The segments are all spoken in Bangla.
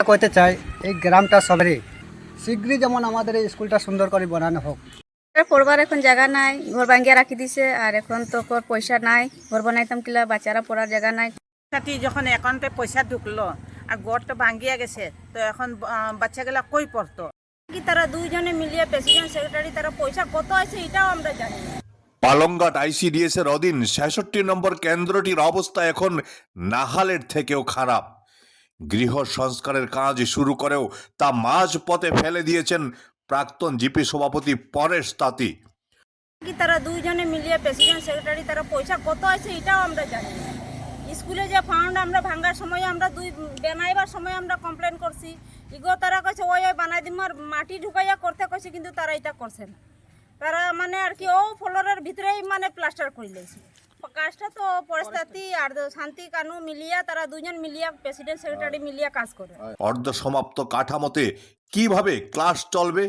কইতে চাই এই গ্রামটা সবেরই। শীঘ্রই যেমন আমাদের এই স্কুলটা সুন্দর করে বানানো হোক। পড়বার এখন জায়গা নাই ঘর ভাঙ্গিয়া রাখি দিছে আর এখন তো কর পয়সা নাই ঘর বানাইতাম কিলা বাচ্চারা পড়ার জায়গা নাই। সাথী যখন অ্যাকাউন্টে পয়সা ঢুকলো আর গড়টা ভাঙ্গিয়া গেছে তো এখন বাচ্চাগুলা কই পড়তো? কি তারা দুইজনে মিলিয়ে প্রেসিডেন্ট সেক্রেটারি তারা পয়সা কত আছে এটাও আমরা জানি পালংঘাট আইসিডিএস এর অধীন ছেষট্টি নম্বর কেন্দ্রটির অবস্থা এখন নাহালের থেকেও খারাপ। গৃহ সংস্কারের কাজ শুরু করেও তা মাঝ পথে ফেলে দিয়েছেন প্রাক্তন জিপি সভাপতি পরেশ তাঁতি। তারা দুইজনে মিলিয়ে প্রেসিডেন্ট সেক্রেটারি, তারা পয়সা কত আছে এটাও আমরা জানি স্কুলে যে ফান্ড আমরা ভাঙ্গার সময় আমরা দুই বানাইবার সময় আমরা কমপ্লেন করছি। ইগো তারা কইছে, ওই ওই, বানাই দিম আর মাটি ঢুকাইয়া করতে কইছে, কিন্তু তারা এটা করছে না। তারা মানে আর কি, ও ফ্লোরের ভিতরেই মানে প্লাস্টার করে লেছে কাজটা তো পরিস্থিতি আর শান্তি কানু মিলিয়া তারা দুজন মিলিয়া প্রেসিডেন্ট সেক্রেটারি মিলিয়া কাজ করে। অর্ধ সমাপ্ত কাঠামোতে কীভাবে ক্লাস চলবে?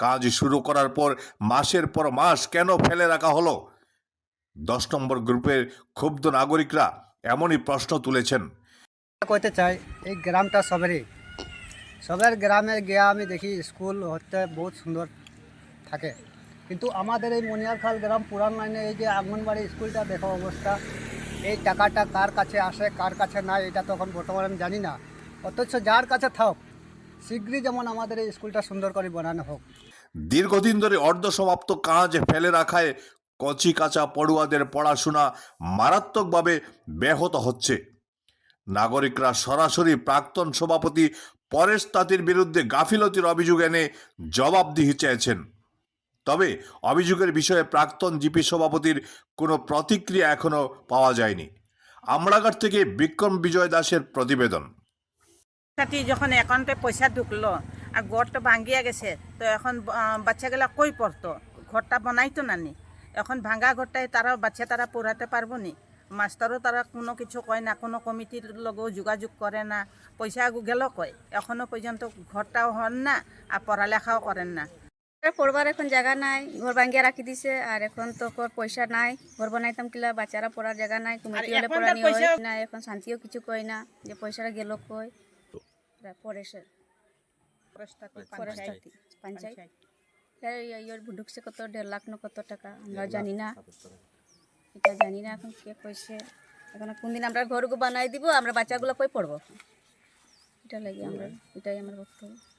কাজ শুরু করার পর মাসের পর মাস কেন ফেলে রাখা হলো? দশ নম্বর গ্রুপের ক্ষুব্ধ নাগরিকরা এমনই প্রশ্ন তুলেছেন। কইতে চাই এই গ্রামটা সবেরই। সবের গ্রামে গিয়ে আমি দেখি স্কুল হতে বহুত সুন্দর থাকে। কিন্তু আমাদের এই মনিয়ারখাল গ্রাম পুরান লাইনে এই যে আঙ্গনবাড়ি স্কুলটা, দেখো অবস্থা। এই টাকাটা কার কাছে আসে, কার কাছে নাই, এটা তখন বর্তমানে আমি জানি না। অথচ যার কাছে থাক, শীঘ্রই যেমন আমাদের এই স্কুলটা সুন্দর করে বানানো হোক। দীর্ঘদিন ধরে অর্ধ সমাপ্ত কাজ ফেলে রাখায় কচি কাঁচা পড়ুয়াদের পড়াশোনা মারাত্মকভাবে ব্যাহত হচ্ছে। নাগরিকরা সরাসরি প্রাক্তন সভাপতি পরেশ তাঁতির বিরুদ্ধে গাফিলতির অভিযোগ এনে জবাবদিহি চেয়েছেন। তবে অভিযোগের বিষয়ে প্রাক্তন জিপি সভাপতির কোনো প্রতিক্রিয়া এখনও পাওয়া যায়নি। আমরাঘাট থেকে বিক্রম বিজয় দাসের প্রতিবেদন। সাথী যখন অ্যাকাউন্টে পয়সা ঢুকলো আর গড়টা ভাঙ্গিয়া গেছে, তো এখন বাচ্চাগুলা কই পড়তো? ঘরটা বানাইতো নানি এখন ভাঙ্গা ঘরটায় তারা, বাচ্চা তারা পড়াতে পারব নি? মাস্টারও তারা কোনো কিছু কয় না, কোনো কমিটির লগেও যোগাযোগ করে না। পয়সা গেল কয় এখনও পর্যন্ত ঘরটাও হন না আর পড়ালেখাও করেন না। পড়বার এখন জায়গা নাই ঘর ভাঙ্গিয়া রাখি দিছে আর এখন তো কর পয়সা নাই ঘর বানাইতাম কিলা বাচ্চারা পড়ার জায়গা নাই কমিটি হলে পড়ানি হয় না এখন শান্তিও কিছু কয় না যে পয়সাটা গেল কই? পরেশের পরেশতাতি পঞ্চায়েত ঢুকছে কত দেড় লাখ না কত টাকা আমরা জানি না। এটা জানি না এখন কে কইছে। এখন কোনদিন আমরা ঘরকে বানাই দিব আমরা বাচ্চাগুলো কই পড়ব? এটা লাগে আমরা এটাই আমার বক্তব্য।